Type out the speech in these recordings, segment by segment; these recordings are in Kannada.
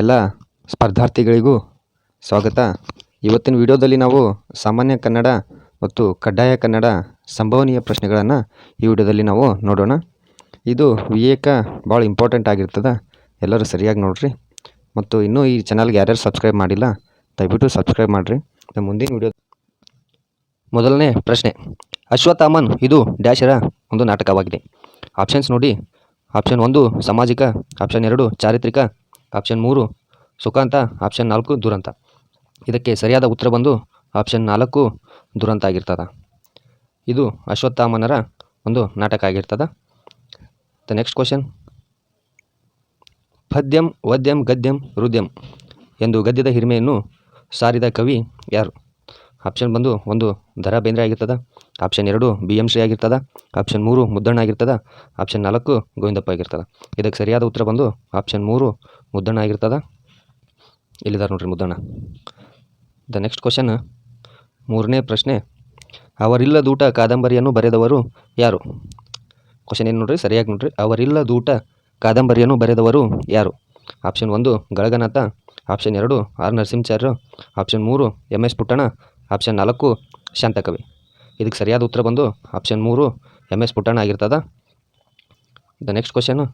ಎಲ್ಲ ಸ್ಪರ್ಧಾರ್ಥಿಗಳಿಗೂ ಸ್ವಾಗತ. ಇವತ್ತಿನ ವಿಡಿಯೋದಲ್ಲಿ ನಾವು ಸಾಮಾನ್ಯ ಕನ್ನಡ ಮತ್ತು ಕಡ್ಡಾಯ ಕನ್ನಡ ಸಂಭವನೀಯ ಪ್ರಶ್ನೆಗಳನ್ನು ಈ ವಿಡಿಯೋದಲ್ಲಿ ನಾವು ನೋಡೋಣ. ಇದು ವಿವೇಕ ಭಾಳ ಇಂಪಾರ್ಟೆಂಟ್ ಆಗಿರ್ತದೆ. ಎಲ್ಲರೂ ಸರಿಯಾಗಿ ನೋಡ್ರಿ. ಮತ್ತು ಇನ್ನೂ ಈ ಚಾನಲ್ಗೆ ಯಾರ್ಯಾರು ಸಬ್ಸ್ಕ್ರೈಬ್ ಮಾಡಿಲ್ಲ, ದಯವಿಟ್ಟು ಸಬ್ಸ್ಕ್ರೈಬ್ ಮಾಡಿರಿ. ಮುಂದಿನ ವಿಡಿಯೋ ಮೊದಲನೇ ಪ್ರಶ್ನೆ. ಅಶ್ವತ್ಥಾಮನ್ ಇದು ಡ್ಯಾಶರ ಒಂದು ನಾಟಕವಾಗಿದೆ. ಆಪ್ಷನ್ಸ್ ನೋಡಿ. ಆಪ್ಷನ್ ಒಂದು, ಸಾಮಾಜಿಕ. ಆಪ್ಷನ್ ಎರಡು, ಚಾರಿತ್ರಿಕ. ಆಪ್ಷನ್ ಮೂರು, ಸುಖಾಂತ. ಆಪ್ಷನ್ ನಾಲ್ಕು, ದುರಂತ. ಇದಕ್ಕೆ ಸರಿಯಾದ ಉತ್ತರ ಬಂದು ಆಪ್ಷನ್ ನಾಲ್ಕು, ದುರಂತ ಆಗಿರ್ತದೆ. ಇದು ಅಶ್ವತ್ಥಾಮನರ ಒಂದು ನಾಟಕ ಆಗಿರ್ತದೆ. ದ ನೆಕ್ಸ್ಟ್ ಕ್ವಶನ್ ಪದ್ಯಂ, ವದ್ಯಂ, ಗದ್ಯಂ ಹೃದಯಂ ಎಂದು ಗದ್ಯದ ಹಿರಿಮೆಯನ್ನು ಸಾರಿದ ಕವಿ ಯಾರು? ಆಪ್ಷನ್ ಬಂದು ಒಂದು ದರಾ ಬೇಂದ್ರೆ ಆಗಿರ್ತದ. ಆಪ್ಷನ್ ಎರಡು ಬಿ ಎಂ ಶ್ರೀ ಆಗಿರ್ತದೆ. ಆಪ್ಷನ್ ಮೂರು, ಮುದ್ದಣ್ಣ ಆಗಿರ್ತದೆ. ಆಪ್ಷನ್ ನಾಲ್ಕು, ಗೋವಿಂದಪ್ಪ ಆಗಿರ್ತದೆ. ಇದಕ್ಕೆ ಸರಿಯಾದ ಉತ್ತರ ಬಂದು ಆಪ್ಷನ್ ಮೂರು, ಮುದ್ದಣ್ಣ ಆಗಿರ್ತದೆ. ಇಲ್ಲಿದ್ದಾರೆ ನೋಡ್ರಿ ಮುದ್ದಣ್ಣ? ದ ನೆಕ್ಸ್ಟ್ ಕ್ವಶನ್ ಮೂರನೇ ಪ್ರಶ್ನೆ. ಅವರಿಲ್ಲದೂಟ ಕಾದಂಬರಿಯನ್ನು ಬರೆದವರು ಯಾರು? ಕ್ವಶನ್ ಏನು ನೋಡ್ರಿ? ಸರಿಯಾಗಿ ನೋಡ್ರಿ. ಅವರಿಲ್ಲದೂಟ ಕಾದಂಬರಿಯನ್ನು ಬರೆದವರು ಯಾರು? ಆಪ್ಷನ್ ಒಂದು, ಗಳಗನಾಥ. ಆಪ್ಷನ್ ಎರಡು, ಆರ್ ನರಸಿಂಹಾಚಾರ್ಯ. ಆಪ್ಷನ್ ಮೂರು ಎಂ ಎಸ್ ಪುಟ್ಟಣ. ಆಪ್ಷನ್ ನಾಲ್ಕು, ಶಾಂತಕವಿ. ಇದಕ್ಕೆ ಸರಿಯಾದ ಉತ್ತರ ಬಂದು ಆಪ್ಷನ್ ಮೂರು ಎಂ ಎಸ್ ಪುಟಾಣ ಆಗಿರ್ತದ. ದ ನೆಕ್ಸ್ಟ್ ಕ್ವಶನು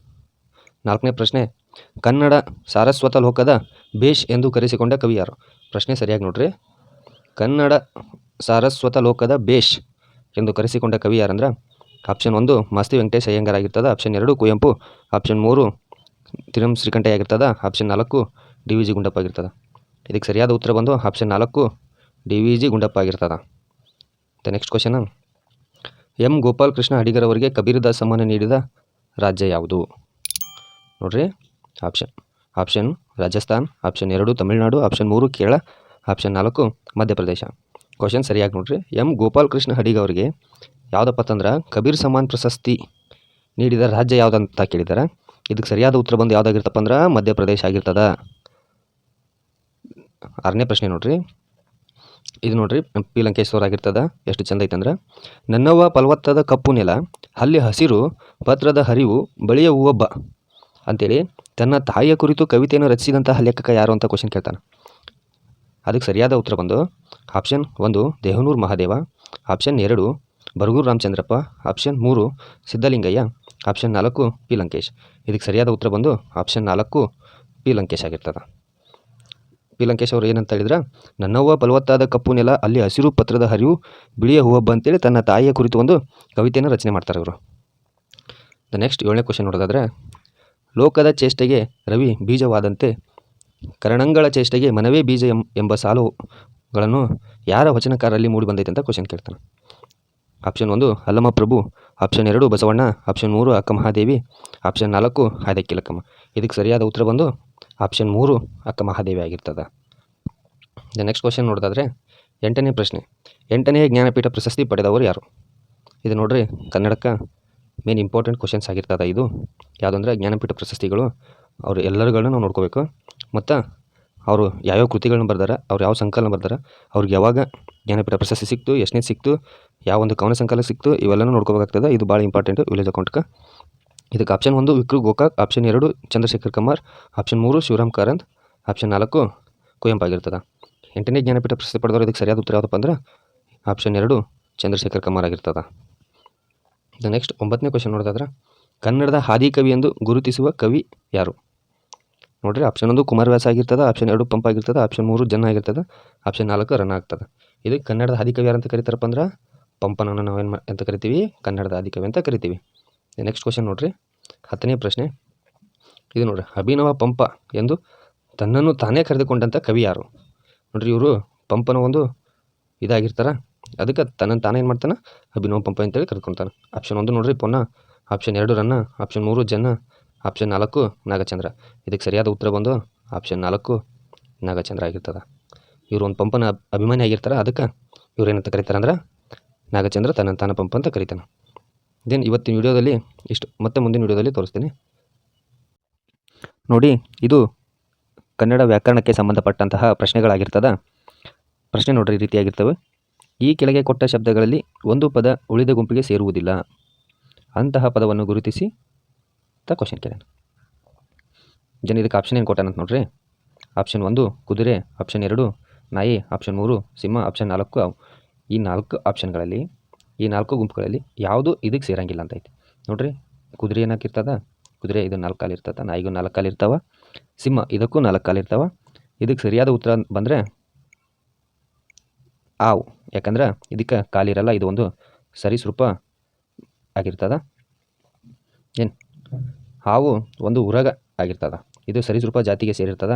ನಾಲ್ಕನೇ ಪ್ರಶ್ನೆ, ಕನ್ನಡ ಸಾರಸ್ವತ ಲೋಕದ ಬೇಷ್ ಎಂದು ಕರೆಸಿಕೊಂಡ ಕವಿ ಯಾರು ಪ್ರಶ್ನೆ ಸರಿಯಾಗಿ ನೋಡ್ರಿ. ಕನ್ನಡ ಸಾರಸ್ವತ ಲೋಕದ ಬೇಷ್ ಎಂದು ಕರೆಸಿಕೊಂಡ ಕವಿ ಯಾರಂದ್ರೆ ಆಪ್ಷನ್ ಒಂದು, ಮಾಸ್ತಿ ವೆಂಕಟೇಶ್ ಅಯ್ಯಂಗಾರ್ ಆಗಿರ್ತದೆ. ಆಪ್ಷನ್ ಎರಡು, ಕುವೆಂಪು. ಆಪ್ಷನ್ ಮೂರು, ತಿರುಮ್ ಶ್ರೀಕಂಠಯ್ಯ ಆಗಿರ್ತದ. ಆಪ್ಷನ್ ನಾಲ್ಕು, ಡಿ ವಿ ಜಿ ಗುಂಡಪ್ಪ ಆಗಿರ್ತದೆ. ಇದಕ್ಕೆ ಸರಿಯಾದ ಉತ್ತರ ಬಂದು ಆಪ್ಷನ್ ನಾಲ್ಕು, ಡಿ ವಿ ಜಿ ಗುಂಡಪ್ಪ ಆಗಿರ್ತದ. The next question M. Gopalakrishna Adigar ಅವರಿಗೆ ಕಬೀರದಾಸ್ ಸಮ್ಮಾನ ನೀಡಿದ ರಾಜ್ಯ ಯಾವುದು? ನೋಡ್ರಿ ಆಪ್ಷನ್ ಆಪ್ಷನ್ ರಾಜಸ್ಥಾನ್ ಆಪ್ಷನ್ ಎರಡು ತಮಿಳುನಾಡು ಆಪ್ಷನ್ ಮೂರು ಕೇರಳ ಆಪ್ಷನ್ ನಾಲ್ಕು ಮಧ್ಯಪ್ರದೇಶ. ಕ್ವಶನ್ ಸರಿಯಾಗಿ ನೋಡ್ರಿ. ಎಂ. ಗೋಪಾಲಕೃಷ್ಣ ಅಡಿಗ ಅವರಿಗೆ ಯಾವುದಪ್ಪ ಅಂತಂದ್ರೆ ಕಬೀರ್ ಸಮ್ಮಾನ್ ಪ್ರಶಸ್ತಿ ನೀಡಿದ ರಾಜ್ಯ ಯಾವುದಂತ ಕೇಳಿದ್ದಾರೆ ಇದಕ್ಕೆ ಸರಿಯಾದ ಉತ್ತರ ಬಂದು ಯಾವುದಾಗಿರ್ತಪ್ಪ ಅಂದ್ರೆ ಮಧ್ಯಪ್ರದೇಶ ಆಗಿರ್ತದ. ಆರನೇ ಪ್ರಶ್ನೆ ನೋಡ್ರಿ. ಇದು ನೋಡ್ರಿ, ಪಿ. ಲಂಕೇಶ್ವರ ಆಗಿರ್ತದೆ, ಎಷ್ಟು ಚಂದ ಐತಂದ್ರೆ. ನನ್ನವ್ವ ಫಲವತ್ತಾದ ಕಪ್ಪು ನೆಲ, ಅಲ್ಲಿ ಹಸಿರು, ಪತ್ರದ ಹರಿವು, ಬಳಿಯ ಹೂವೊಬ್ಬ ಅಂತೇಳಿ, ತನ್ನ ತಾಯಿಯ ಕುರಿತು ಕವಿತೆಯನ್ನು ರಚಿಸಿದಂತಹ ಲೇಖಕ ಯಾರು ಅಂತ ಕ್ವಶನ್ ಕೇಳ್ತಾನೆ. ಅದಕ್ಕೆ ಸರಿಯಾದ ಉತ್ತರ ಬಂದು ಆಪ್ಷನ್ ಒಂದು ದೇಹನೂರು ಮಹಾದೇವ ಆಪ್ಷನ್ ಎರಡು, ಬರಗೂರು ರಾಮಚಂದ್ರಪ್ಪ ಆಪ್ಷನ್ ಮೂರು, ಸಿದ್ಧಲಿಂಗಯ್ಯ ಆಪ್ಷನ್ ನಾಲ್ಕು, ಪಿ. ಲಂಕೇಶ್. ಇದಕ್ಕೆ ಸರಿಯಾದ ಉತ್ತರ ಬಂದು ಆಪ್ಷನ್ ನಾಲ್ಕು, ಪಿ. ಲಂಕೇಶ್ ಆಗಿರ್ತದೆ. ಪಿ ಲಂಕೇಶ್ ಅವರು ಏನಂತ ಹೇಳಿದ್ರೆ, ನನ್ನವ್ವ ಫಲವತ್ತಾದ ಕಪ್ಪು ನೆಲ, ಅಲ್ಲಿ ಹಸಿರು ಪತ್ರದ ಹರಿವು, ಬಿಳಿಯ ಹೂವಬ್ಬ ಅಂತೇಳಿ ತನ್ನ ತಾಯಿಯ ಕುರಿತು ಒಂದು ಕವಿತೆಯನ್ನು ರಚನೆ ಮಾಡ್ತಾರೆ ಇವರು. ದ ನೆಕ್ಸ್ಟ್ ಏಳನೇ ಕ್ವಶನ್ ನೋಡೋದಾದ್ರೆ, ಲೋಕದ ಚೇಷ್ಟೆಗೆ ರವಿ ಬೀಜವಾದಂತೆ, ಕರಣಂಗಳ ಚೇಷ್ಟೆಗೆ ಮನವೇ ಬೀಜ ಎಂಬ ಸಾಲುಗಳನ್ನು ಯಾರ ವಚನಕಾರರಲ್ಲಿ ಮೂಡಿ ಬಂದೈತೆ ಅಂತ ಕ್ವಶನ್ ಕೇಳ್ತಾನೆ. ಆಪ್ಷನ್ ಒಂದು, ಅಲ್ಲಮ್ಮ ಪ್ರಭು. ಆಪ್ಷನ್ ಎರಡು, ಬಸವಣ್ಣ. ಆಪ್ಷನ್ ಮೂರು ಅಕ್ಕ ಮಹಾದೇವಿ ಆಪ್ಷನ್ ನಾಲ್ಕು ಹಾದಕ್ಕಿಲಕ್ಕಮ್ಮ ಇದಕ್ಕೆ ಸರಿಯಾದ ಉತ್ತರ ಬಂದು ಆಪ್ಷನ್ ಮೂರು ಅಕ್ಕ ಮಹಾದೇವಿ ಆಗಿರ್ತದೆ. ದ ನೆಕ್ಸ್ಟ್ ಕ್ವಶನ್ ನೋಡೋದಾದ್ರೆ ಎಂಟನೇ ಪ್ರಶ್ನೆ. ಎಂಟನೇ ಜ್ಞಾನಪೀಠ ಪ್ರಶಸ್ತಿ ಪಡೆದವರು ಯಾರು? ಇದು ನೋಡಿರಿ ಕನ್ನಡಕ್ಕೆ ಮೇನ್ ಇಂಪಾರ್ಟೆಂಟ್ ಕ್ವಶನ್ಸ್ ಆಗಿರ್ತದೆ ಇದು. ಯಾವುದಂದ್ರೆ ಜ್ಞಾನಪೀಠ ಪ್ರಶಸ್ತಿಗಳು, ಅವರು ಎಲ್ಲರುಗಳನ್ನ ನಾವು ನೋಡ್ಕೋಬೇಕು. ಮತ್ತು ಅವರು ಯಾವ್ಯಾವ ಕೃತಿಗಳನ್ನ ಬರ್ದಾರ, ಅವ್ರು ಯಾವ ಸಂಕಲನ ಬರ್ದಾರ, ಅವ್ರಿಗೆ ಯಾವಾಗ ಜ್ಞಾನಪೀಠ ಪ್ರಶಸ್ತಿ ಸಿಕ್ತು ಎಷ್ಟನೇ ಸಿಕ್ತು, ಯಾವ ಒಂದು ಕವನ ಸಂಕಲನ ಸಿಕ್ತು, ಇವೆಲ್ಲನೂ ನೋಡ್ಕೋಬೇಕಾಗ್ತದೆ. ಇದು ಭಾಳ ಇಂಪಾರ್ಟೆಂಟು ವಿಲೇಜ್ ಅಕೌಂಟ್ಗೆ ಇದಕ್ಕೆ ಆಪ್ಷನ್ ಒಂದು, ವಿಕ್ರು ಗೋಕಾಕ್. ಆಪ್ಷನ್ ಎರಡು, ಚಂದ್ರಶೇಖರ್ ಕಮಾರ್ ಆಪ್ಷನ್ ಮೂರು, ಶಿವರಾಮ್ ಕಾರಂತ್. ಆಪ್ಷನ್ ನಾಲ್ಕು, ಕುವೆಂಪು ಆಗಿರ್ತದೆ. ಎಂಟನೇ ಜ್ಞಾನಪೀಠ ಪ್ರಶಸ್ತಿ ಪಡೆದವರು ಇದಕ್ಕೆ ಸರಿಯಾದ ಉತ್ತರ ಯಾವುದಪ್ಪ ಅಂದ್ರೆ ಆಪ್ಷನ್ ಎರಡು, ಚಂದ್ರಶೇಖರ್ ಕಮಾರ್ ಆಗಿರ್ತದೆ. ದ ನೆಕ್ಸ್ಟ್ ಒಂಬತ್ತನೇ ಕ್ವಶನ್ ನೋಡೋದಾದ್ರೆ, ಕನ್ನಡದ ಹಾದಿಕವಿ ಎಂದು ಗುರುತಿಸುವ ಕವಿ ಯಾರು? ನೋಡ್ರಿ ಆಪ್ಷನ್ ಒಂದು ಕುಮಾರವ್ಯಾಸ ಆಗಿರ್ತದೆ ಆಪ್ಷನ್ ಎರಡು ಪಂಪ್ ಆಗಿರ್ತದೆ ಆಪ್ಷನ್ ಮೂರು ಜನ ಆಗಿರ್ತದೆ ಆಪ್ಷನ್ ನಾಲ್ಕು ರನ್ ಆಗ್ತದೆ. ಇದು ಕನ್ನಡದ ಆದಿಕವಿ ಯಾರು ಅಂತ ಕರೀತಾರಪ್ಪ ಅಂದ್ರೆ, ಪಂಪನನ್ನು ನಾವೇನು ಅಂತ ಕರಿತೀವಿ, ಕನ್ನಡದ ಆದಿಕವಿ ಅಂತ ಕರಿತೀವಿ. ನೆಕ್ಸ್ಟ್ ಕ್ವಶನ್ ನೋಡ್ರಿ. ಹತ್ತನೇ ಪ್ರಶ್ನೆ. ಇದು ನೋಡ್ರಿ, ಅಭಿನವ ಪಂಪ ಎಂದು ತನ್ನನ್ನು ತಾನೇ ಕರೆದುಕೊಂಡಂಥ ಕವಿ ಯಾರು? ನೋಡ್ರಿ, ಇವರು ಪಂಪನ ಒಂದು ಇದಾಗಿರ್ತಾರ. ಅದಕ್ಕೆ ತನ್ನನ್ನು ತಾನೇ ಏನು ಮಾಡ್ತಾನೆ? ಅಭಿನವ ಪಂಪ ಅಂತೇಳಿ ಕರೆದುಕೊಂತಾನೆ ಆಪ್ಷನ್ ಒಂದು ನೋಡ್ರಿ ಪೊನ್ನ ಆಪ್ಷನ್ ಎರಡು ರನ್ನ ಆಪ್ಷನ್ ಮೂರು ಜನ ಆಪ್ಷನ್ ನಾಲ್ಕು ನಾಗಚಂದ್ರ. ಇದಕ್ಕೆ ಸರಿಯಾದ ಉತ್ತರ ಬಂದು ಆಪ್ಷನ್ ನಾಲ್ಕು ನಾಗಚಂದ್ರ ಆಗಿರ್ತದೆ. ಇವರು ಒಂದು ಪಂಪನ ಅಭಿಮಾನಿ ಆಗಿರ್ತಾರೆ ಅದಕ್ಕೆ ಇವ್ರು ಏನಂತ ಕರೀತಾರೆ ಅಂದ್ರೆ ನಾಗಚಂದ್ರ ತನ್ನ ತಾನ ಪಂಪ ಅಂತ ಕರೀತಾನೆ. ದೆನ್ ಇವತ್ತಿನ ವಿಡಿಯೋದಲ್ಲಿ ಇಷ್ಟು. ಮತ್ತೆ ಮುಂದಿನ ವಿಡಿಯೋದಲ್ಲಿ ತೋರಿಸ್ತೀನಿ. ನೋಡಿ, ಇದು ಕನ್ನಡ ವ್ಯಾಕರಣಕ್ಕೆ ಸಂಬಂಧಪಟ್ಟಂತಹ ಪ್ರಶ್ನೆಗಳಾಗಿರ್ತದ. ಪ್ರಶ್ನೆ ನೋಡ್ರಿ, ಈ ರೀತಿಯಾಗಿರ್ತವೆ. ಈ ಕೆಳಗೆ ಕೊಟ್ಟ ಶಬ್ದಗಳಲ್ಲಿ ಒಂದು ಪದ ಉಳಿದ ಗುಂಪಿಗೆ ಸೇರುವುದಿಲ್ಲ. ಅಂತಹ ಪದವನ್ನು ಗುರುತಿಸಿ ಅಂತ ಕ್ವಶನ್ ಕೇಳೋಣ. ಜನ, ಇದಕ್ಕೆ ಆಪ್ಷನ್ ಏನು ಕೊಟ್ಟಾನಂತ ನೋಡ್ರಿ. ಆಪ್ಷನ್ ಒಂದು, ಕುದುರೆ. ಆಪ್ಷನ್ ಎರಡು, ನಾಯಿ. ಆಪ್ಷನ್ ಮೂರು, ಸಿಂಹ. ಆಪ್ಷನ್ ನಾಲ್ಕು ಈ ನಾಲ್ಕು ಆಪ್ಷನ್ಗಳಲ್ಲಿ ಈ ನಾಲ್ಕು ಗುಂಪುಗಳಲ್ಲಿ ಯಾವುದು ಇದಕ್ಕೆ ಸೇರಂಗಿಲ್ಲ ಅಂತ ಐತಿ. ನೋಡ್ರಿ, ಕುದುರೆ ಏನಾಕಿರ್ತದ? ಕುದುರೆ ಇದು ನಾಲ್ಕು ಕಾಲು ಇರ್ತದ, ನಾಯಿಗೂ ನಾಲ್ಕು ಕಾಲು ಇರ್ತಾವ, ಸಿಂಹ ಇದಕ್ಕೂ ನಾಲ್ಕು ಕಾಲು ಇರ್ತಾವ. ಇದಕ್ಕೆ ಸರಿಯಾದ ಉತ್ತರ ಬಂದರೆ ಆವು. ಯಾಕಂದ್ರೆ ಇದಕ್ಕೆ ಕಾಲಿರಲ್ಲ ಇದು ಒಂದು ಸರಿಸೃಪ ಆಗಿರ್ತದ. ಏನು? ಹಾವು ಒಂದು ಉರಗ ಆಗಿರ್ತದ. ಇದು ಸರಿಸೃಪ ಜಾತಿಗೆ ಸೇರಿರ್ತದ.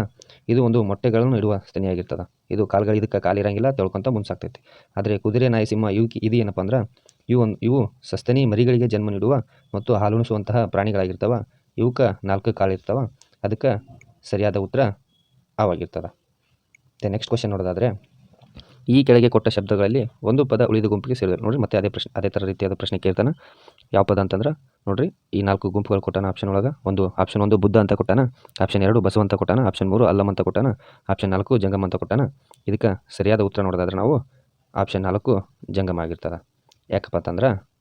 ಇದು ಒಂದು ಮೊಟ್ಟೆಗಳನ್ನು ಇಡುವ ಸ್ಥಾನಿಯಾಗಿರ್ತದೆ ಇದು ಕಾಲುಗಳು ಇದಕ್ಕೆ ಕಾಲಿರಂಗಿಲ್ಲ ತೊಳ್ಕೊಂತ ಮುಂಸಾಗ್ತೈತಿ ಆದರೆ ಕುದುರೆ ನಾಯಿ ಸಿಂಹ ಇವಕ್ಕೆ ಇದು ಏನಪ್ಪ ಅಂದ್ರೆ, ಇವು ಇವು ಸಸ್ತನಿ ಮರಿಗಳಿಗೆ ಜನ್ಮ ನೀಡುವ ಮತ್ತು ಹಾಲುಣಿಸುವಂತಹ ಪ್ರಾಣಿಗಳಾಗಿರ್ತವೆ. ಇವಕ್ಕೆ ನಾಲ್ಕು ಕಾಲು ಇರ್ತವೆ. ಅದಕ್ಕೆ ಸರಿಯಾದ ಉತ್ತರ ಆವಾಗಿರ್ತದೆ ಮತ್ತು ನೆಕ್ಸ್ಟ್ ಕ್ವಶನ್ ನೋಡೋದಾದರೆ ಈ ಕೆಳಗೆ ಕೊಟ್ಟ ಶಬ್ದಗಳಲ್ಲಿ ಒಂದು ಪದ ಉಳಿದ ಗುಂಪಿಗೆ ಸೇರಿದೆ. ನೋಡಿ ಮತ್ತೆ ಅದೇ ಪ್ರಶ್ನೆ, ಅದೇ ಥರ ರೀತಿಯಾದ ಪ್ರಶ್ನೆ ಕೇಳ್ತಾನೆ. ಯಾವ ಪದ ಅಂತಂದ್ರೆ, ನೋಡಿರಿ, ಈ ನಾಲ್ಕು ಗುಂಪುಗಳು ಕೊಟ್ಟಾನ ಆಪ್ಷನ್ ಒಳಗೆ. ಒಂದು ಆಪ್ಷನ್ ಒಂದು ಬುದ್ಧ ಅಂತ ಕೊಟ್ಟಾನ ಆಪ್ಷನ್ ಎರಡು ಬಸವ ಅಂತ ಕೊಟ್ಟಾನ ಆಪ್ಷನ್ ಮೂರು ಅಲ್ಲಮ್ ಅಂತ ಕೊಟ್ಟಾನ ಆಪ್ಷನ್ ನಾಲ್ಕು ಜಂಗಮ ಅಂತ ಕೊಟ್ಟಾನ. ಇದಕ್ಕೆ ಸರಿಯಾದ ಉತ್ತರ ನೋಡೋದಾದ್ರೆ ನಾವು ಆಪ್ಷನ್ ನಾಲ್ಕು ಜಂಗಮ ಆಗಿರ್ತದೆ. ಯಾಕಪ್ಪ ಅಂತಂದ್ರೆ,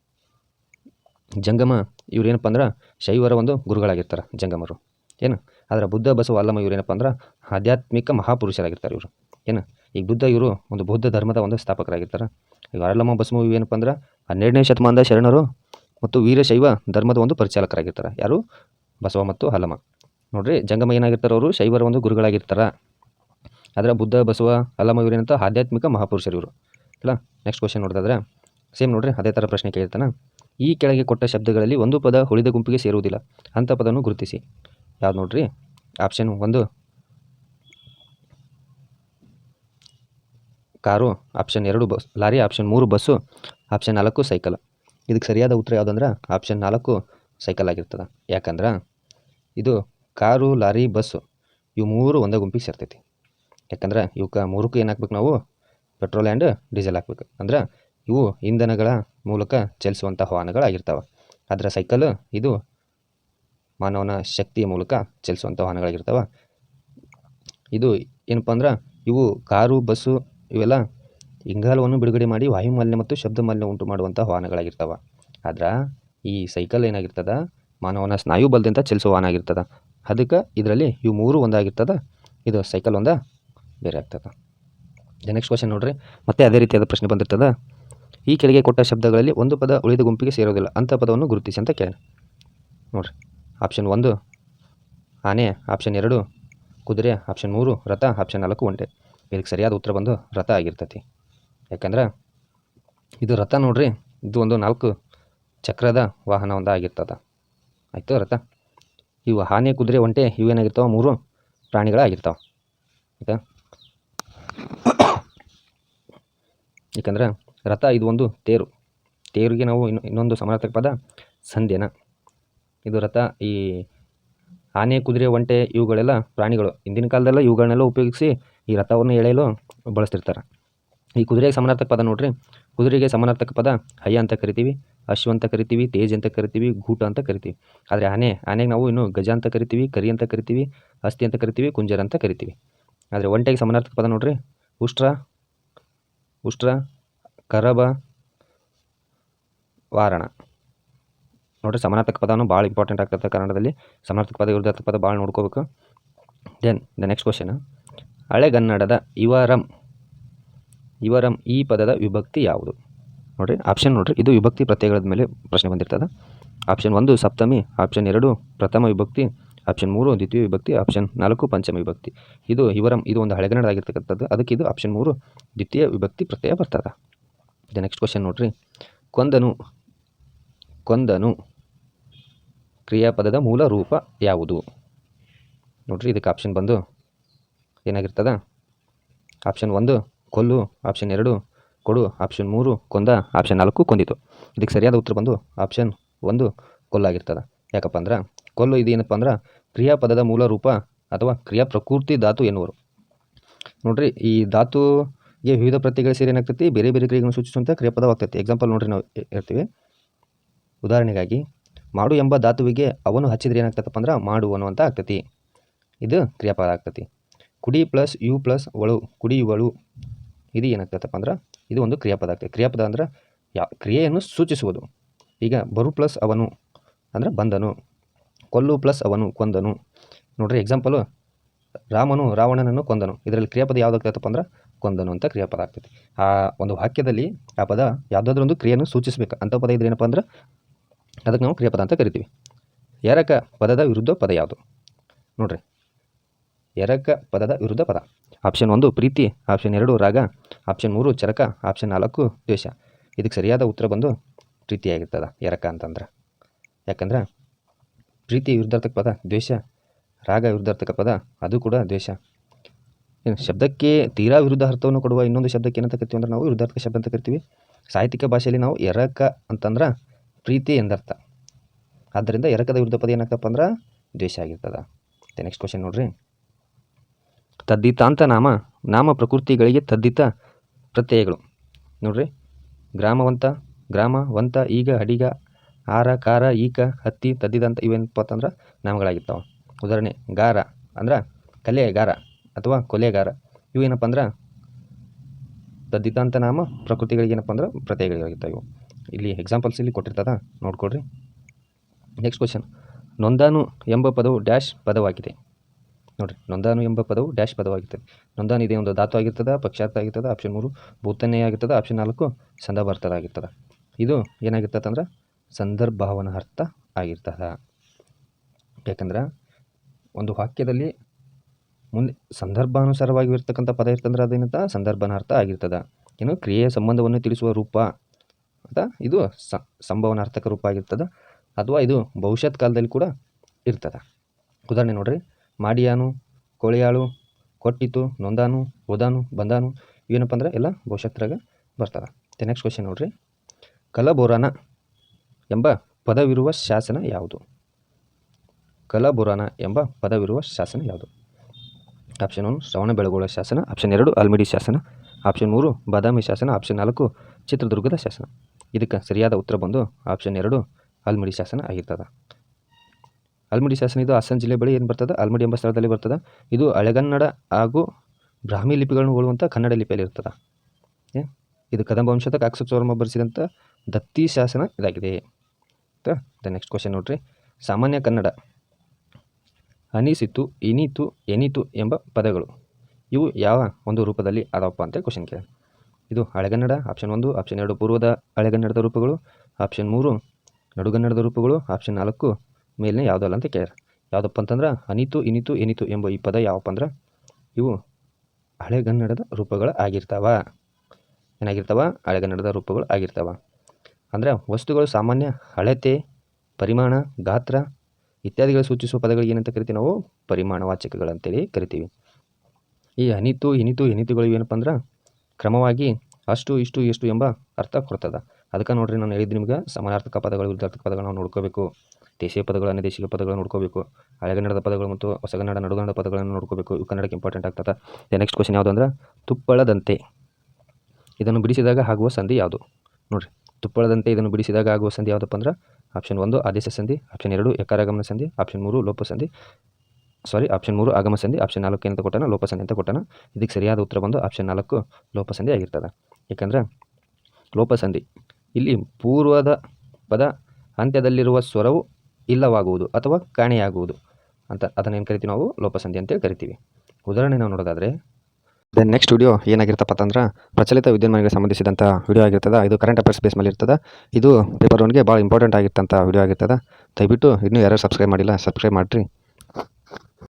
ಜಂಗಮ ಇವ್ರು ಏನಪ್ಪ ಅಂದ್ರೆ, ಶೈವರ ಒಂದು ಗುರುಗಳಾಗಿರ್ತಾರೆ, ಜಂಗಮರು. ಏನು? ಆದರೆ ಬುದ್ಧ, ಬಸವ ಅಲ್ಲಮ ಇವ್ರು ಏನಪ್ಪ ಅಂದ್ರೆ, ಆಧ್ಯಾತ್ಮಿಕ ಮಹಾಪುರುಷರಾಗಿರ್ತಾರೆ ಇವರು. ಏನು? ಈಗ ಬುದ್ಧ ಇವರು ಒಂದು ಬೌದ್ಧ ಧರ್ಮದ ಒಂದು ಸ್ಥಾಪಕರಾಗಿರ್ತಾರೆ. ಈಗ ಅರಳಮ್ಮ ಬಸ್ಮು ಏನಪ್ಪ ಅಂದ್ರೆ ಹನ್ನೆರಡನೇ ಶತಮಾನದ ಶರಣರು ಮತ್ತು ವೀರಶೈವ ಧರ್ಮದ ಒಂದು ಪರಿಚಾಲಕರಾಗಿರ್ತಾರೆ. ಯಾರು? ಬಸವ ಮತ್ತು ಹಲಮ ನೋಡ್ರಿ, ಜಂಗಮ ಏನಾಗಿರ್ತಾರೆ ಅವರು? ಶೈವರ ಒಂದು ಗುರುಗಳಾಗಿರ್ತಾರೆ. ಆದರೆ ಬುದ್ಧ, ಬಸವ ಹಲಮ ಇವರೇನಂತ ಆಧ್ಯಾತ್ಮಿಕ ಮಹಾಪುರುಷರು ಇವರು. ಇಲ್ಲ ನೆಕ್ಸ್ಟ್ ಕ್ವಶನ್ ನೋಡಿದ್ರೆ ಸೇಮ್ ನೋಡ್ರಿ, ಅದೇ ಥರ ಪ್ರಶ್ನೆ ಕೇಳ್ತಾನೆ. ಈ ಕೆಳಗೆ ಕೊಟ್ಟ ಶಬ್ದಗಳಲ್ಲಿ ಒಂದು ಪದ ಉಳಿದ ಗುಂಪಿಗೆ ಸೇರುವುದಿಲ್ಲ. ಅಂಥ ಪದವನ್ನು ಗುರುತಿಸಿ. ಯಾವ್ದು ನೋಡ್ರಿ? ಆಪ್ಷನ್ ಒಂದು ಕಾರು ಆಪ್ಷನ್ ಎರಡು ಬಸ್, ಲಾರಿ ಆಪ್ಷನ್ ಮೂರು ಬಸ್ಸು ಆಪ್ಷನ್ ನಾಲ್ಕು ಸೈಕಲ್ ಇದಕ್ಕೆ ಸರಿಯಾದ ಉತ್ತರ ಯಾವುದಂದ್ರೆ ಆಪ್ಷನ್ ನಾಲ್ಕು ಸೈಕಲ್ ಆಗಿರ್ತದೆ. ಯಾಕಂದ್ರೆ ಇದು ಕಾರು, ಲಾರಿ, ಬಸ್ಸು, ಇವು ಮೂರು ಒಂದೇ ಗುಂಪಿಗೆ ಸೇರ್ತೈತಿ. ಯಾಕಂದ್ರೆ ಇವಕ್ಕೆ ಮೂರಕ್ಕೂ ಏನು ಹಾಕ್ಬೇಕು ನಾವು? ಪೆಟ್ರೋಲ್ ಆ್ಯಂಡ್ ಡೀಸೆಲ್ ಹಾಕ್ಬೇಕು. ಅಂದ್ರೆ ಇವು ಇಂಧನಗಳ ಮೂಲಕ ಚಲಿಸುವಂಥ ವಾಹನಗಳಾಗಿರ್ತಾವೆ. ಅದರ ಸೈಕಲ್ ಇದು ಮಾನವನ ಶಕ್ತಿಯ ಮೂಲಕ ಚಲಿಸುವಂಥ ವಾಹನಗಳಾಗಿರ್ತಾವೆ. ಇದು ಏನಪ್ಪ ಅಂದ್ರೆ ಇವು ಕಾರು, ಬಸ್ಸು ಇವೆಲ್ಲ ಇಂಗಾಲವನ್ನು ಬಿಡುಗಡೆ ಮಾಡಿ ವಾಯುಮಾಲಿನ್ಯ ಮತ್ತು ಶಬ್ದ ಮಾಲಿನ್ಯ ಉಂಟು ಮಾಡುವಂಥ ವಾಹನಗಳಾಗಿರ್ತವೆ. ಆದ್ರೆ ಈ ಸೈಕಲ್ ಏನಾಗಿರ್ತದ? ಮಾನವನ ಸ್ನಾಯು ಬಲದಿಂದ ಚಲಿಸುವ ವಾಹನ ಆಗಿರ್ತದೆ. ಅದಕ್ಕೆ ಇದರಲ್ಲಿ ಇವು ಮೂರು ಒಂದಾಗಿರ್ತದ. ಇದು ಸೈಕಲ್ ಒಂದ, ಬೇರೆ ಆಗ್ತದೆ. ನೆಕ್ಸ್ಟ್ ಕ್ವಶನ್ ನೋಡ್ರಿ. ಮತ್ತೆ ಅದೇ ರೀತಿಯಾದ ಪ್ರಶ್ನೆ ಬಂದಿರ್ತದ. ಈ ಕೆಳಗೆ ಕೊಟ್ಟ ಶಬ್ದಗಳಲ್ಲಿ ಒಂದು ಪದ ಉಳಿದ ಗುಂಪಿಗೆ ಸೇರೋದಿಲ್ಲ. ಅಂಥ ಪದವನ್ನು ಗುರುತಿಸಿ ಅಂತ ಕೇಳಿ ನೋಡ್ರಿ. ಆಪ್ಷನ್ ಒಂದು, ಆನೆ ಆಪ್ಷನ್ ಎರಡು, ಕುದುರೆ ಆಪ್ಷನ್ ಮೂರು, ರಥ ಆಪ್ಷನ್ ನಾಲ್ಕು, ಒಂಟೆ. ಇದಕ್ಕೆ ಸರಿಯಾದ ಉತ್ತರ ಬಂದು ರಥ ಆಗಿರ್ತೈತಿ. ಯಾಕಂದ್ರೆ ಇದು ರಥ ನೋಡ್ರಿ, ಇದು ಒಂದು ನಾಲ್ಕು ಚಕ್ರದ ವಾಹನ ಒಂದು ಆಗಿರ್ತದೆ. ಆಯಿತು ರಥ? ಇವು ಆನೆ, ಕುದುರೆ, ಒಂಟೆ ಇವೇನಾಗಿರ್ತಾವೆ ಮೂರು ಪ್ರಾಣಿಗಳಾಗಿರ್ತಾವೆ ಆಯಿತಾ? ಯಾಕಂದ್ರೆ ರಥ ಇದು ಒಂದು ತೇರು. ತೇರಿಗೆ ನಾವು ಇನ್ನು ಇನ್ನೊಂದು ಸಮರ್ಥಕ ಪದ ಸಂಧ್ಯನ. ಇದು ರಥ ಈ ಆನೆ, ಕುದುರೆ, ಒಂಟೆ ಇವುಗಳೆಲ್ಲ ಪ್ರಾಣಿಗಳು. ಹಿಂದಿನ ಕಾಲದಲ್ಲ ಇವುಗಳನ್ನೆಲ್ಲ ಉಪಯೋಗಿಸಿ ಈ ರಥವನ್ನು ಎಳೆಯಲು ಬಳಸ್ತಿರ್ತಾರೆ. ಈ ಕುದುರೆಗೆ ಸಮಾನಾರ್ಥಕ ಪದ ನೋಡ್ರಿ. ಕುದುರೆಗೆ ಸಮಾನಾರ್ಥಕ ಪದ ಹಯ್ಯ ಅಂತ ಕರಿತೀವಿ, ಅಶ್ವ ಅಂತ ಕರಿತೀವಿ, ತೇಜ್ ಅಂತ ಕರಿತೀವಿ ಗೂಟ ಅಂತ ಕರಿತೀವಿ. ಆದರೆ ಆನೆ, ಆನೆಗೆ ನಾವು ಇನ್ನು ಗಜ ಅಂತ ಕರಿತೀವಿ, ಕರಿ ಅಂತ ಕರಿತೀವಿ, ಅಸ್ಥಿ ಅಂತ ಕರಿತೀವಿ, ಕುಂಜರ ಅಂತ ಕರಿತೀವಿ. ಆದರೆ ಒಂಟೆಗೆ ಸಮಾನಾರ್ಥಕ ಪದ ನೋಡ್ರಿ. ಉಷ್ಟ್ರ ಉಷ್ಟ್ರ, ಕರಬ, ವಾರಣ. ನೋಡ್ರಿ ಸಮಾನಾರ್ಥಕ ಪದನು ಭಾಳ ಇಂಪಾರ್ಟೆಂಟ್ ಆಗ್ತದೆ ಕನ್ನಡದಲ್ಲಿ ಸಮಾನಾರ್ಥಕ ಪದ ವಿರುದ್ಧ ಪದ ಭಾಳ ನೋಡ್ಕೋಬೇಕು. ದೆನ್ ದ ನೆಕ್ಸ್ಟ್ ಕ್ವಶನ್ ಹಳೆಗನ್ನಡದ ಇವರಂ ಇವರಂ ಈ ಪದದ ವಿಭಕ್ತಿ ಯಾವುದು? ನೋಡಿರಿ ಆಪ್ಷನ್ ನೋಡಿರಿ. ಇದು ವಿಭಕ್ತಿ ಪ್ರತ್ಯಯಗಳ ಮೇಲೆ ಪ್ರಶ್ನೆ ಬಂದಿರ್ತದೆ. ಆಪ್ಷನ್ ಒಂದು, ಸಪ್ತಮಿ. ಆಪ್ಷನ್ ಎರಡು, ಪ್ರಥಮ ವಿಭಕ್ತಿ. ಆಪ್ಷನ್ ಮೂರು, ದ್ವಿತೀಯ ವಿಭಕ್ತಿ. ಆಪ್ಷನ್ ನಾಲ್ಕು, ಪಂಚಮ ವಿಭಕ್ತಿ. ಇದು ಇವರಂ, ಇದು ಒಂದು ಹಳೆಗನ್ನಡದಾಗಿರ್ತಕ್ಕಂಥದ್ದು ಅದಕ್ಕೆ ಇದು ಆಪ್ಷನ್ ಮೂರು, ದ್ವಿತೀಯ ವಿಭಕ್ತಿ ಪ್ರತ್ಯಯ ಬರ್ತದೆ. ಇದು ನೆಕ್ಸ್ಟ್ ಕ್ವಶನ್ ನೋಡ್ರಿ. ಕೊಂದನು ಕೊಂದನು ಕ್ರಿಯಾಪದದ ಮೂಲ ರೂಪ ಯಾವುದು? ನೋಡ್ರಿ, ಇದಕ್ಕೆ ಆಪ್ಷನ್ ಬಂದು ಏನಾಗಿರ್ತದ? ಆಪ್ಷನ್ ಒಂದು, ಕೊಲ್ಲು. ಆಪ್ಷನ್ ಎರಡು, ಕೊಡು. ಆಪ್ಷನ್ ಮೂರು, ಕೊಂದ. ಆಪ್ಷನ್ ನಾಲ್ಕು, ಕೊಂದಿತು. ಇದಕ್ಕೆ ಸರಿಯಾದ ಉತ್ತರ ಬಂದು ಆಪ್ಷನ್ ಒಂದು, ಕೊಲ್ಲಾಗಿರ್ತದೆ. ಯಾಕಪ್ಪ ಅಂದ್ರೆ, ಕೊಲ್ಲು ಇದು ಏನಪ್ಪ ಅಂದ್ರೆ, ಕ್ರಿಯಾಪದದ ಮೂಲ ರೂಪ ಅಥವಾ ಕ್ರಿಯಾ ಪ್ರಕೃತಿ ಧಾತು ಎನ್ನುವರು. ನೋಡ್ರಿ, ಈ ಧಾತುಗೆ ವಿವಿಧ ಪ್ರತಿಗಳ ಸೇರಿ ಏನಾಗ್ತೈತಿ? ಬೇರೆ ಬೇರೆ ಕ್ರಿಯೆಗಳನ್ನು ಸೂಚಿಸುವಂಥ ಕ್ರಿಯಾಪದವಾಗ್ತೈತಿ. ಎಕ್ಸಾಂಪಲ್ ನೋಡ್ರಿ ನಾವು ಇರ್ತೀವಿ ಉದಾಹರಣೆಗಾಗಿ, ಮಾಡು ಎಂಬ ಧಾತುವಿಗೆ ಅವನು ಹಚ್ಚಿದ್ರೆ ಏನಾಗ್ತದಪ್ಪ ಅಂದ್ರೆ, ಮಾಡು ಅನ್ನುವಂಥ ಆಗ್ತೈತಿ. ಇದು ಕ್ರಿಯಾಪದ ಆಗ್ತೈತಿ. ಕುಡಿ ಪ್ಲಸ್ ಯು ಪ್ಲಸ್ ಒಳು ಕುಡಿಯುವಳು ಇದು ಏನಾಗ್ತೈತಪ್ಪ ಅಂದ್ರೆ, ಇದು ಒಂದು ಕ್ರಿಯಾಪದ ಆಗ್ತದೆ ಕ್ರಿಯಾಪದ ಅಂದ್ರೆ ಯಾ, ಕ್ರಿಯೆಯನ್ನು ಸೂಚಿಸುವುದು. ಈಗ ಬರು ಪ್ಲಸ್ ಅವನು ಅಂದ್ರೆ ಬಂದನು. ಕೊಲ್ಲು ಪ್ಲಸ್ ಅವನು ಕೊಂದನು. ನೋಡ್ರಿ ಎಕ್ಸಾಂಪಲು ರಾಮನು ರಾವಣನನ್ನು ಕೊಂದನು. ಇದರಲ್ಲಿ ಕ್ರಿಯಾಪದ ಯಾವುದಾಗ್ತೈತಪ್ಪ ಅಂದ್ರೆ, ಕೊಂದನು ಅಂತ ಕ್ರಿಯಾಪದ ಆಗ್ತೈತಿ. ಆ ಒಂದು ವಾಕ್ಯದಲ್ಲಿ ಆ ಪದ ಯಾವುದಾದ್ರೂ ಒಂದು ಕ್ರಿಯೆಯನ್ನು ಸೂಚಿಸಬೇಕು. ಅಂಥ ಪದ ಇದ್ರೆ ಏನಪ್ಪ ಅಂದ್ರೆ, ಅದಕ್ಕೆ ನಾವು ಕ್ರಿಯಾಪದ ಅಂತ ಕರಿತೀವಿ. ಎರಕ ಪದದ ವಿರುದ್ಧ ಪದ ಯಾವುದು? ನೋಡ್ರಿ ಎರಕ ಪದದ ವಿರುದ್ಧ ಪದ. ಆಪ್ಷನ್ ಒಂದು, ಪ್ರೀತಿ. ಆಪ್ಷನ್ ಎರಡು, ರಾಗ. ಆಪ್ಷನ್ ಮೂರು, ಚರಕ. ಆಪ್ಷನ್ ನಾಲ್ಕು, ದ್ವೇಷ. ಇದಕ್ಕೆ ಸರಿಯಾದ ಉತ್ತರ ಬಂದು ಪ್ರೀತಿಯಾಗಿರ್ತದೆ, ಎರಕ ಅಂತಂದ್ರೆ. ಯಾಕಂದ್ರೆ ಪ್ರೀತಿ ವಿರುದ್ಧಾರ್ಥಕ ಪದ, ದ್ವೇಷ. ರಾಗ ವಿರುದ್ಧಾರ್ಥಕ ಪದ, ಅದು ಕೂಡ ದ್ವೇಷ. ಏನು ಶಬ್ದಕ್ಕೆ ತೀರಾ ವಿರುದ್ಧ ಅರ್ಥವನ್ನು ಕೊಡುವ ಇನ್ನೊಂದು ಶಬ್ದಕ್ಕೆ ಏನಂತ ಕರಿತೀವಿ ಅಂದ್ರೆ ನಾವು ವಿರುದ್ಧಾರ್ಥಕ ಶಬ್ದ ಅಂತ ಕರಿತೀವಿ. ಸಾಹಿತ್ಯಿಕ ಭಾಷೆಯಲ್ಲಿ ನಾವು ಎರಕ ಅಂತಂದ್ರೆ ಪ್ರೀತಿ ಎಂದರ್ಥ. ಆದ್ದರಿಂದ ಎರಕದ ವಿರುದ್ಧ ಪದ ಏನಾಗ್ತಪ್ಪ ಅಂದ್ರೆ ದ್ವೇಷ ಆಗಿರ್ತದೆ. ನೆಕ್ಸ್ಟ್ ಕ್ವಶನ್ ನೋಡ್ರಿ. ತದ್ದಿತಾಂತ ನಾಮ ನಾಮ ಪ್ರಕೃತಿಗಳಿಗೆ ತದ್ದಿತ ಪ್ರತ್ಯಯಗಳು. ನೋಡ್ರಿ, ಗ್ರಾಮವಂತ ಗ್ರಾಮವಂತ, ಈಗ ಅಡಿಗ ಆರ, ಕಾರ, ಈಕ, ಹತ್ತಿ ತದ್ದಿದಂತ ಇವೇನಪ್ಪ ಅಂತಂದ್ರೆ ನಾಮಗಳಾಗಿರ್ತಾವೆ. ಉದಾಹರಣೆ, ಗಾರ ಅಂದ್ರೆ ಕಲೆಗಾರ ಅಥವಾ ಕೊಲೆಗಾರ. ಇವೇನಪ್ಪ ಅಂದ್ರೆ ತದ್ದಿತಾಂತ ನಾಮ, ಪ್ರಕೃತಿಗಳಿಗೆ ಏನಪ್ಪ ಅಂದ್ರೆ ಪ್ರತ್ಯಯಗಳಾಗಿರ್ತಾವೆ ಇವು. ಇಲ್ಲಿ ಎಕ್ಸಾಂಪಲ್ಸ್ ಇಲ್ಲಿ ಕೊಟ್ಟಿರ್ತದ, ನೋಡ್ಕೊಳ್ರಿ. ನೆಕ್ಸ್ಟ್ ಕ್ವಶನ್ ನೊಂದಾನು ಎಂಬ ಪದವು ಡ್ಯಾಶ್ ಪದವಾಗಿದೆ. ನೋಡಿರಿ, ನೊಂದಾನು ಎಂಬ ಪದವು ಡ್ಯಾಶ್ ಪದವಾಗಿರ್ತದೆ. ನೊಂದಾನು ಇದೇ ಒಂದು ಧಾತು ಆಗಿರ್ತದೆ, ಪಕ್ಷಾರ್ಥ ಆಗಿರ್ತದೆ ಆಪ್ಷನ್ ಮೂರು ಭೂತನ್ನೇ ಆಗಿರ್ತದೆ ಆಪ್ಷನ್ ನಾಲ್ಕು ಸಂದರ್ಭಾರ್ಥದ ಆಗಿರ್ತದೆ ಇದು ಏನಾಗಿರ್ತದೆ ಅಂದ್ರೆ ಸಂದರ್ಭಾವನ ಅರ್ಥ ಆಗಿರ್ತದೆ. ಯಾಕಂದ್ರೆ ಒಂದು ವಾಕ್ಯದಲ್ಲಿ ಮುಂದೆ ಸಂದರ್ಭಾನುಸಾರವಾಗಿ ಇರ್ತಕ್ಕಂಥ ಪದ ಇರ್ತಂದ್ರೆ ಅದೇನಂತ? ಸಂದರ್ಭನಾರ್ಥ ಆಗಿರ್ತದೆ. ಏನು ಕ್ರಿಯೆಯ ಸಂಬಂಧವನ್ನು ತಿಳಿಸುವ ರೂಪ ಅಂತ ಇದು ಸಂಭವನಾರ್ಥಕ ರೂಪ ಆಗಿರ್ತದೆ. ಅಥವಾ ಇದು ಭವಿಷ್ಯತ್ ಕಾಲದಲ್ಲಿ ಕೂಡ ಇರ್ತದೆ. ಉದಾಹರಣೆ ನೋಡ್ರಿ ಮಾಡಿಯಾನು, ಕೋಳಿಯಾಳು, ಕೊಟ್ಟಿತು, ನೊಂದಾನು ಓದಾನು ಬಂದಾನು ಏನಪ್ಪ ಅಂದ್ರೆ ಎಲ್ಲ ಭವಿಷ್ಯತ್ರಾಗ ಬರ್ತಾರೆ. ಮತ್ತು ನೆಕ್ಸ್ಟ್ ಕ್ವಶನ್ ನೋಡ್ರಿ. ಕಲಬೋರಾನ ಎಂಬ ಪದವಿರುವ ಶಾಸನ ಯಾವುದು? ಕಲಬುರಾನ ಎಂಬ ಪದವಿರುವ ಶಾಸನ ಯಾವುದು? ಆಪ್ಷನ್ ಒನ್ ಶ್ರವಣ ಬೆಳಗೊಳ ಶಾಸನ. ಆಪ್ಷನ್ ಎರಡು, ಆಲ್ಮಿಡಿ ಶಾಸನ. ಆಪ್ಷನ್ ಮೂರು, ಬಾದಾಮಿ ಶಾಸನ. ಆಪ್ಷನ್ ನಾಲ್ಕು, ಚಿತ್ರದುರ್ಗದ ಶಾಸನ. ಇದಕ್ಕೆ ಸರಿಯಾದ ಉತ್ತರ ಬಂದು ಆಪ್ಷನ್ ಎರಡು, ಆಲ್ಮಿಡಿ ಶಾಸನ ಆಗಿರ್ತದೆ. ಆಲ್ಮಿಡಿ ಶಾಸನ ಇದು ಹಾಸನ ಜಿಲ್ಲೆ ಬಳಿ ಏನು ಬರ್ತದೆ? ಆಲ್ಮಡಿ ಎಂಬ ಸ್ಥಳದಲ್ಲಿ ಬರ್ತದೆ. ಇದು ಹಳೆಗನ್ನಡ ಹಾಗೂ ಬ್ರಾಹ್ಮಿ ಲಿಪಿಗಳನ್ನು ಹೋಲುವಂಥ ಕನ್ನಡ ಲಿಪಿಯಲ್ಲಿ ಇರ್ತದೆ. ಇದು ಕದಂಬ ವಂಶದ ಕಾಕಸಚೋರ್ಮ ಬರೆಸಿದಂಥ ದತ್ತಿ ಶಾಸನ ಇದಾಗಿದೆ. ದ ನೆಕ್ಸ್ಟ್ ಕ್ವಶನ್ ನೋಡ್ರಿ. ಸಾಮಾನ್ಯ ಕನ್ನಡ. ಅನಿಸಿತು, ಇನಿತು, ಎನಿತು ಎಂಬ ಪದಗಳು. ಇವು ಯಾವ ಒಂದು ರೂಪದಲ್ಲಿ ಅದಾವಪ್ಪ ಅಂತ ಕ್ವಶನ್ ಕೇಳಿ ಇದು ಹಳೆಗನ್ನಡ ಆಪ್ಷನ್ ಒಂದು ಆಪ್ಷನ್ ಎರಡು ಪೂರ್ವದ ಹಳೆಗನ್ನಡದ ರೂಪಗಳು ಆಪ್ಷನ್ ಮೂರು, ನಡುಗನ್ನಡದ ರೂಪಗಳು ಆಪ್ಷನ್ ನಾಲ್ಕು ಮೇಲಿನ ಯಾವುದಲ್ಲ ಅಂತ ಕೇಳ್ಯಾರ. ಯಾವುದಪ್ಪ ಅಂತಂದ್ರೆ ಅನಿತು, ಇನಿತು ಎನಿತು ಎಂಬ ಈ ಪದ ಯಾವಪ್ಪ ಅಂದ್ರೆ ಇವು ಹಳೆಗನ್ನಡದ ರೂಪಗಳು ಆಗಿರ್ತಾವ. ಏನಾಗಿರ್ತಾವ? ಹಳೆಗನ್ನಡದ ರೂಪಗಳು ಆಗಿರ್ತಾವ. ಅಂದರೆ ವಸ್ತುಗಳು ಸಾಮಾನ್ಯ ಅಳತೆ ಪರಿಮಾಣ, ಗಾತ್ರ ಇತ್ಯಾದಿಗಳು ಸೂಚಿಸುವ ಪದಗಳಿಗೆ ಏನಂತ ಕರಿತೀವಿ ನಾವು? ಪರಿಮಾಣವಾಚಕಗಳಂತೇಳಿ ಕರಿತೀವಿ. ಈ ಅನಿತು, ಇನಿತು ಎನಿತುಗಳು ಏನಪ್ಪ ಅಂದ್ರೆ ಕ್ರಮವಾಗಿ ಅಷ್ಟು, ಇಷ್ಟು, ಎಷ್ಟು ಎಂಬ ಅರ್ಥ ಕೊಡ್ತದ. ಅದಕ್ಕೆ ನೋಡ್ರಿ ನಾನು ಹೇಳಿದ್ದು ನಿಮ್ಗೆ ಸಮಾನಾರ್ಥಕ ಪದಗಳು, ವಿರುದ್ಧಾರ್ಥಕ ಪದಗಳು ನಾವು ನೋಡ್ಕೋಬೇಕು. ದೇಶೀಯ ಪದಗಳನ್ನು ದೇಶೀಯ ಪದಗಳನ್ನು ನೋಡ್ಕೋಬೇಕು ಹಳೆಗನ್ನಡದ ಪದಗಳು ಮತ್ತು ಹೊಸಗನ್ನಡ ನಡುಗನ್ನಡ ಪದಗಳನ್ನು ನೋಡ್ಕೋಬೇಕು ಇವು ಕನ್ನಡಕ್ಕೆ ಇಂಪಾರ್ಟೆಂಟ್ ಆಗ್ತದೆ. ನೆಕ್ಸ್ಟ್ ಕ್ವಶನ್ ಯಾವುದು ಅಂದ್ರೆ, ತುಪ್ಪಳದಂತೆ. ಇದನ್ನು ಬಿಡಿಸಿದಾಗ ಆಗುವ ಸಂಧಿ ಯಾವುದು? ನೋಡಿರಿ. ತುಪ್ಪಳದಂತೆ ಇದನ್ನು ಬಿಡಿಸಿದಾಗ ಆಗುವ ಸಂಧಿ ಯಾವುದಪ್ಪ ಅಂದ್ರೆ ಆಪ್ಷನ್ ಒಂದು ಆದೇಶ ಸಂಧಿ ಆಪ್ಷನ್ ಎರಡು ಎಕಾರಾಗಮನ ಸಂಧಿ ಆಪ್ಷನ್ ಮೂರು ಲೋಪ ಸಂಧಿ ಸಾರಿ ಆಪ್ಷನ್ ಮೂರು ಆಗಮ ಸಂಧಿ ಆಪ್ಷನ್ ನಾಲ್ಕು ಏನಂತ ಕೊಟ್ಟಾನ, ಲೋಪ ಸಂಧಿ ಅಂತ ಕೊಟ್ಟಾನ. ಇದಕ್ಕೆ ಸರಿಯಾದ ಉತ್ತರ ಬಂದು ಆಪ್ಷನ್ ನಾಲ್ಕು ಲೋಪ ಸಂಧಿ ಆಗಿರ್ತದೆ. ಯಾಕಂದ್ರೆ ಲೋಪ ಸಂಧಿ. ಇಲ್ಲಿ ಪೂರ್ವದ ಪದ ಅಂತ್ಯದಲ್ಲಿರುವ ಸ್ವರವು ಇಲ್ಲವಾಗುವುದು ಅಥವಾ ಕಾಣೆಯಾಗುವುದು ಅಂತ ಅದನ್ನೇನು ಕರಿತೀವಿ ನಾವು? ಲೋಪಸಂಧಿ ಅಂತೇಳಿ ಕರಿತೀವಿ. ಉದಾಹರಣೆ ನಾವು ನೋಡೋದಾದರೆ ದೆನ್ ನೆಕ್ಸ್ಟ್ ವಿಡಿಯೋ ಏನಾಗಿರ್ತಪ್ಪ ಅಂತಂದ್ರೆ ಪ್ರಚಲಿತ ವಿದ್ಯಮಾನಗಳಿಗೆ ಸಂಬಂಧಿಸಿದಂಥ ವಿಡಿಯೋ ಆಗಿರ್ತದೆ. ಇದು ಕರೆಂಟ್ ಅಫೇರ್ಸ್ ಬೇಸ್ ಮೇಲೆ ಇರ್ತದೆ. ಇದು ಪೇಪರ್ ಒನ್ಗೆ ಭಾಳ ಇಂಪಾರ್ಟೆಂಟ್ ಆಗಿರ್ತಂಥ ವಿಡಿಯೋ ಆಗಿರ್ತದೆ. ದಯವಿಟ್ಟು ಇನ್ನೂ ಯಾರು ಸಬ್ಸ್ಕ್ರೈಬ್ ಮಾಡಿಲ್ಲ ಸಬ್ಸ್ಕ್ರೈಬ್ ಮಾಡಿರಿ.